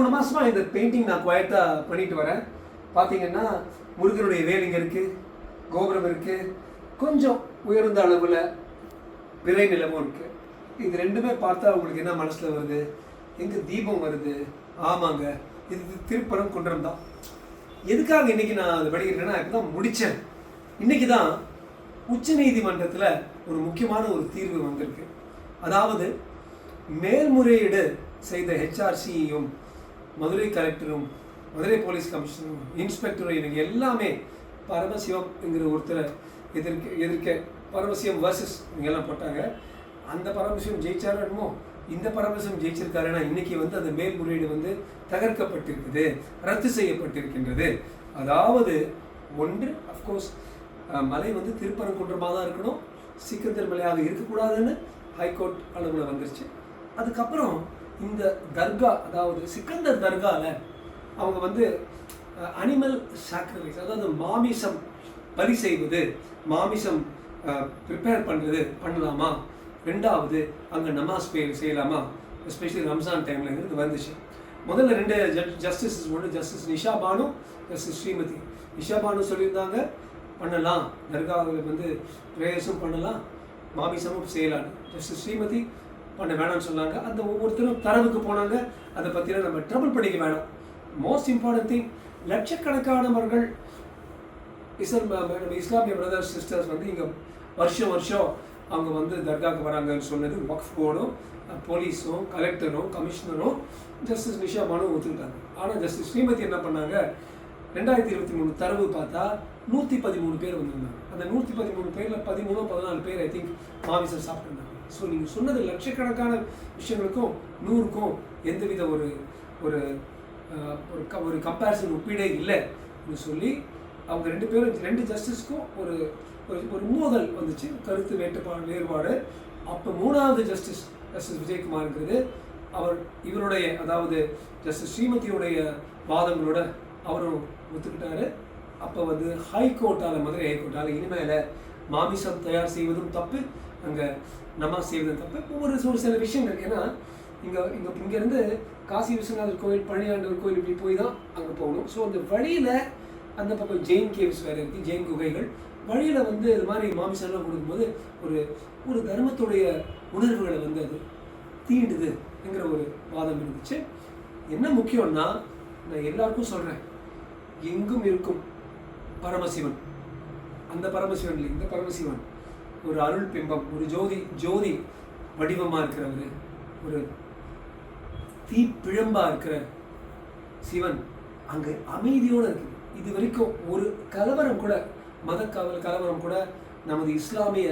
மூணு மாதமாக இந்த பெயிண்டிங் நான் குவாய்ட்டா பண்ணிட்டு வரேன். பார்த்தீங்கன்னா முருகனுடைய வேல் இருக்குது கோபுரம் இருக்குது கொஞ்சம் உயர்ந்த அளவில் விரை நிலமும் இருக்குது இது ரெண்டுமே பார்த்தா உங்களுக்கு என்ன மனசில் வருது? எங்கே தீபம் வருது? ஆமாங்க இது திருப்பரம் குன்றம் தான். எதுக்காக இன்றைக்கி நான் அதை படிக்கிறேன்னா இப்போ தான் முடித்தேன் இன்னைக்கு தான் உச்ச நீதிமன்றத்தில் ஒரு முக்கியமான ஒரு தீர்வு வந்திருக்கு. அதாவது மேல்முறையீடு செய்த ஹெச்ஆர்சியும் மதுரை கலெக்டரும் மதுரை போலீஸ் கமிஷனரும் இன்ஸ்பெக்டரும் இவங்க எல்லாமே பரமசிவம் என்கிற ஒருத்தரை எதிர்க்க எதிர்க்க பரமசிவம் வர்சஸ் இவங்கெல்லாம் போட்டாங்க. அந்த பரமசிவம் ஜெயிச்சாரோ என்னமோ இந்த பரமசிவம் ஜெயிச்சிருக்காருன்னா இன்னைக்கு வந்து அந்த மேல்முறையீடு வந்து தகர்க்கப்பட்டிருக்குது ரத்து செய்யப்பட்டிருக்கின்றது. அதாவது ஒன்று அஃப்கோர்ஸ் மலை வந்து திருப்பரங்குன்றமாக தான் இருக்கணும். சீக்கிரத்தில் மலையாக இருக்கக்கூடாதுன்னு ஹைகோர்ட் அளவில் வந்துருச்சு. அதுக்கப்புறம் இந்த தர்கா அதாவது சிக்கந்தர் தர்காவில் அவங்க வந்து அனிமல் சாக்ரிஃபைஸ் அதாவது மாமிசம் பலி செய்வது மாமிசம் ப்ரிப்பேர் பண்ணுறது பண்ணலாமா? ரெண்டாவது அங்கே நமாஸ் பே செய்யலாமா? எஸ்பெஷலி ரம்ஜான் டைம்லங்கிறது வந்துச்சு. முதல்ல ரெண்டு ஜஸ்டிஸஸ் ஒன்று ஜஸ்டிஸ் நிஷா பானு ஜஸ்டிஸ் ஸ்ரீமதி. நிஷா பானு சொல்லியிருந்தாங்க பண்ணலாம். தர்காவில் வந்து ப்ரேயர்ஸும் பண்ணலாம் மாமிசமும் செய்யலாம். ஜஸ்டிஸ் ஸ்ரீமதி பண்ண வேணாம்னு சொன்னாங்க. அந்த ஒவ்வொருத்தரும் தரவுக்கு போனாங்க. அதை பற்றிலாம் நம்ம ட்ரபிள் படிக்க வேணாம். மோஸ்ட் இம்பார்ட்டன்ட் திங் லட்சக்கணக்கானவர்கள் இஸ்லாம் நம்ம இஸ்லாமிய பிரதர்ஸ் சிஸ்டர்ஸ் வந்து இங்கே வருஷம் வருஷம் அவங்க வந்து தர்காவுக்கு வராங்கன்னு சொன்னது வக்ஃப் போர்டும் போலீஸும் கலெக்டரும் கமிஷனரும் ஜஸ்டிஸ் நிஷா பானு ஒத்துக்கிட்டாங்க. ஆனால் ஜஸ்டிஸ் ஸ்ரீமதி என்ன பண்ணாங்க? ரெண்டாயிரத்தி இருபத்தி மூணு தரவு பார்த்தா நூற்றி பதிமூணு பேர் வந்திருந்தாங்க. அந்த நூற்றி பதிமூணு பேரில் பதிமூணோ பதினாலு பேர் ஐ திங்க் மாமிசம் சாப்பிட்டுருந்தாங்க. ஸோ நீங்கள் சொன்னது லட்சக்கணக்கான விஷயங்களுக்கும் நூறுக்கும் எந்தவித ஒரு ஒரு ஒரு க ஒரு கம்பேரிசன் ஒப்பீடே இல்லை சொல்லி அவங்க ரெண்டு பேரும் ரெண்டு ஜஸ்டிஸ்க்கும் ஒரு ஒரு ஒரு மோதல் வந்துச்சு. கருத்து வேட்டுப்பாடு வேறுபாடு. அப்போ மூணாவது ஜஸ்டிஸ் ஜஸ்டிஸ் விஜயகுமார்ங்கிறது அவர் இவருடைய அதாவது ஜஸ்டிஸ் ஸ்ரீமதியுடைய வாதங்களோட அவரும் ஒத்துக்கிட்டாரு. அப்போ வந்து ஹைகோர்ட்டால் மதுரை ஹைகோர்ட்டால் இனிமேல் மாமிசம் தயார் செய்வதும் தப்பு. அங்கே நமாஸ் செய்வது தப்பு. ஒரு ஒரு சில விஷயங்கள். ஏன்னா இங்கே இங்கே இங்கேருந்து காசி விஸ்வநாதர் கோயில் பழனியாண்டவர் கோயில் இப்படி போய் தான் அங்கே போகணும். ஸோ அந்த வழியில் அந்த பக்கம் ஜெயின் கேவ்ஸ் வேறு இருக்குது ஜெயின் குகைகள். வழியில் வந்து இது மாதிரி மாமிசம்லாம் கொடுக்கும்போது ஒரு ஒரு தர்மத்துடைய உணர்வுகளை வந்து அது தீண்டுதுங்கிற ஒரு வாதம் இருந்துச்சு. என்ன முக்கியம்னா நான் எல்லாருக்கும் சொல்கிறேன் எங்கும் இருக்கும் பரமசிவன். அந்த பரமசிவன் இல்லை இந்த பரமசிவன். ஒரு அருள் பிம்பம் ஒரு ஜோதி ஜோதி வடிவமாக இருக்கிறவர் ஒரு தீப்பிழம்பா இருக்கிற சிவன் அங்கே அமைதியோடு இருக்குது. இது வரைக்கும் ஒரு கலவரம் கூட மத கலவரம் கூட நமது இஸ்லாமிய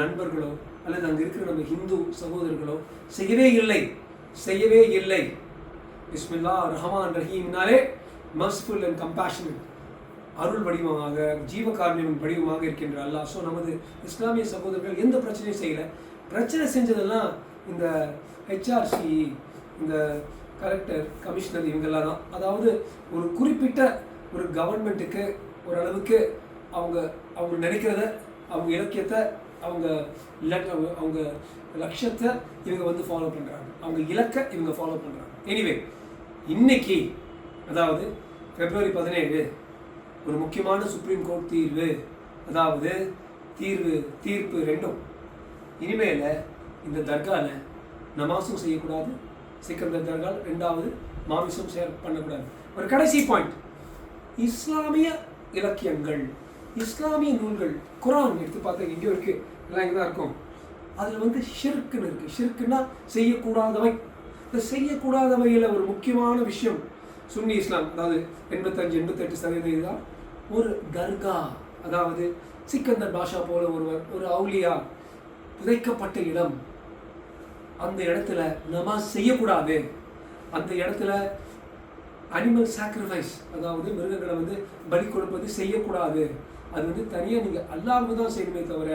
நண்பர்களோ அல்லது அங்கே இருக்கிற நம்ம ஹிந்து சகோதரர்களோ செய்யவே இல்லை செய்யவே இல்லை. பிஸ்மில்லா ரஹமான் ரஹீம்னாலே மர்சிஃபுல் அண்ட் கம்பேஷனட் அருள் வடிவமாக ஜீவகாரணியின் வடிவமாக இருக்கின்ற அல்லாஹ். ஸோ நமது இஸ்லாமிய சகோதரர்கள் எந்த பிரச்சனையும் செய்யலை. பிரச்சனை செஞ்சதெல்லாம் இந்த ஹெச்ஆர்சி இந்த கலெக்டர் கமிஷனர் இவங்கெல்லாம் தான். அதாவது ஒரு குறிப்பிட்ட ஒரு கவர்மெண்ட்டுக்கு ஓரளவுக்கு அவங்க அவங்க நினைக்கிறத அவங்க இலக்கியத்தை அவங்க இலக்க அவங்க லட்சத்தை இவங்க வந்து ஃபாலோ பண்ணுறாங்க அவங்க இலக்கை இவங்க ஃபாலோ பண்ணுறாங்க எனிவே இன்னைக்கு அதாவது பிப்ரவரி பதினேழு ஒரு முக்கியமான சுப்ரீம் கோர்ட் தீர்வு அதாவது தீர்வு தீர்ப்பு ரெண்டும். இனிமேல இந்த தர்காவில் நமாஸும் செய்யக்கூடாது சிக்கந்தர் தர்கால் ரெண்டாவது மாமிசம் ஷேர் பண்ணக்கூடாது. ஒரு கடைசி பாயிண்ட் இஸ்லாமிய இலக்கியங்கள் இஸ்லாமிய நூல்கள் குரான் எடுத்து பார்த்தா எங்கேயோ இருக்கு எல்லாம் இங்கே தான் இருக்கும். அதில் வந்து ஷிர்க்குன்னு இருக்கு. ஷிர்க்குன்னா செய்யக்கூடாதவை. இந்த செய்யக்கூடாதவையில் ஒரு முக்கியமான விஷயம் சுன்னி இஸ்லாம். அதாவது எண்பத்தஞ்சு எண்பத்தெட்டு சதவீதம் தான் ஒரு தர்கா அதாவது சிக்கந்தர் பாஷா போல ஒருவர் ஒரு அவுலியா புதைக்கப்பட்ட இடம். அந்த இடத்துல நமாஸ் செய்யக்கூடாது. அந்த இடத்துல அனிமல் சாக்ரிஃபைஸ் அதாவது மிருகங்களை வந்து பலி கொடுப்பது செய்யக்கூடாது. அது வந்து தனியாக நீங்கள் அல்லாவுக்கு தான் செய்யணுமே தவிர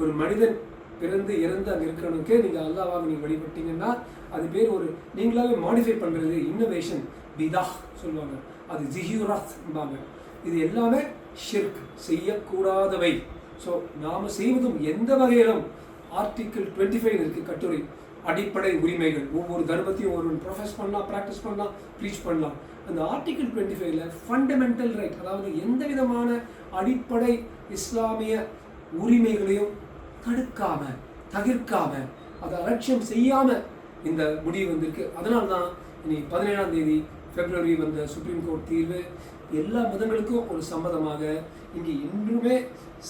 ஒரு மனிதன் பிறந்து இறந்து அங்கே இருக்கிறவனுக்கு நீங்கள் அல்லாவாக நீங்கள் வழிபட்டீங்கன்னா அது பேர் ஒரு நீங்களாவே மாடிஃபை பண்ணுறது இன்னோவேஷன் பிதா சொல்லுவாங்க. அது ஜிஹியூராத்பாங்க இது எல்லாமே ஷிர்க் செய்யக்கூடாதவை. ஸோ நாம் செய்வதும் எந்த வகையிலும் ஆர்டிக்கிள் டுவெண்ட்டி ஃபைவ் இருக்குது கட்டுரை. அடிப்படை உரிமைகள். ஒவ்வொரு தர்மத்தையும் ஒருவன் ப்ரொஃபஸ் பண்ணலாம் ப்ராக்டிஸ் பண்ணலாம் ப்ரீச் பண்ணலாம். அந்த ஆர்டிக்கிள் டுவெண்ட்டி ஃபைவ்ல ஃபண்டமெண்டல் ரைட் அதாவது எந்த விதமான அடிப்படை இஸ்லாமிய உரிமைகளையும் தடுக்காம தவிர்க்காம அதை அலட்சியம் செய்யாம இந்த முடிவு வந்திருக்கு. அதனால தான் இனி பதினேழாம் தேதி பிப்ரவரி வந்த சுப்ரீம் கோர்ட் தீர்வு எல்லா மதங்களுக்கும் ஒரு சம்மதமாக இங்கே இன்றுமே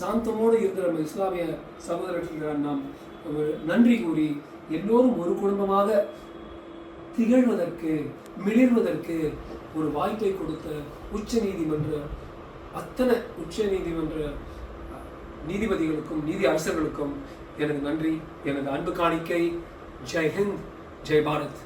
சாந்தமோடு இருந்த நம்ம இஸ்லாமிய சகோதரர்களிடம் நாம் ஒரு நன்றி கூறி எல்லோரும் ஒரு குடும்பமாக திகழ்வதற்கு மிளிர்வதற்கு ஒரு வாய்ப்பை கொடுத்த உச்ச நீதிமன்ற அத்தனை உச்ச நீதிமன்ற நீதிபதிகளுக்கும் நீதி அரசர்களுக்கும் எனது நன்றி எனது அன்பு காணிக்கை. ஜெய் ஹிந்த் ஜெய் பாரத்.